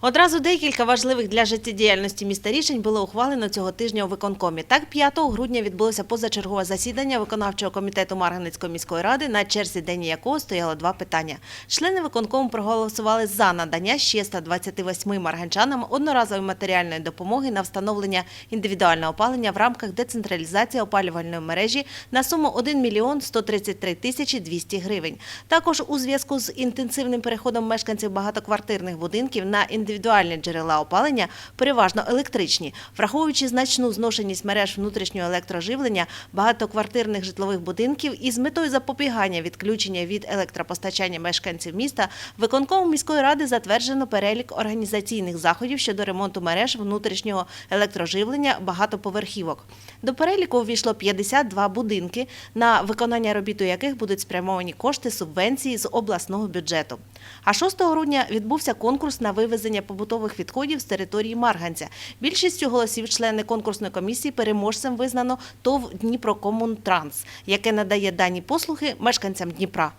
Одразу декілька важливих для життєдіяльності міста рішень було ухвалено цього тижня у виконкомі. Так, 5 грудня відбулося позачергове засідання виконавчого комітету Марганецької міської ради, на черзі день якого стояло два питання. Члени виконкому проголосували за надання ще 128 марганчанам одноразової матеріальної допомоги на встановлення індивідуального опалення в рамках децентралізації опалювальної мережі на суму 1 мільйон 133 тисячі 200 гривень. Також у зв'язку з інтенсивним переходом мешканців багатоквартирних будинків на індивідуальні джерела опалення, переважно електричні, враховуючи значну зношеність мереж внутрішнього електроживлення багатоквартирних житлових будинків і з метою запобігання відключення від електропостачання мешканців міста, виконкомом міської ради затверджено перелік організаційних заходів щодо ремонту мереж внутрішнього електроживлення багатоповерхівок. До переліку увійшло 52 будинки, на виконання робіт у яких будуть спрямовані кошти субвенції з обласного бюджету. А 6 грудня відбувся конкурс на вивезення побутових відходів з території Марганця. Більшістю голосів члени конкурсної комісії переможцем визнано ТОВ Дніпрокомунтранс, яке надає дані послуги мешканцям Дніпра.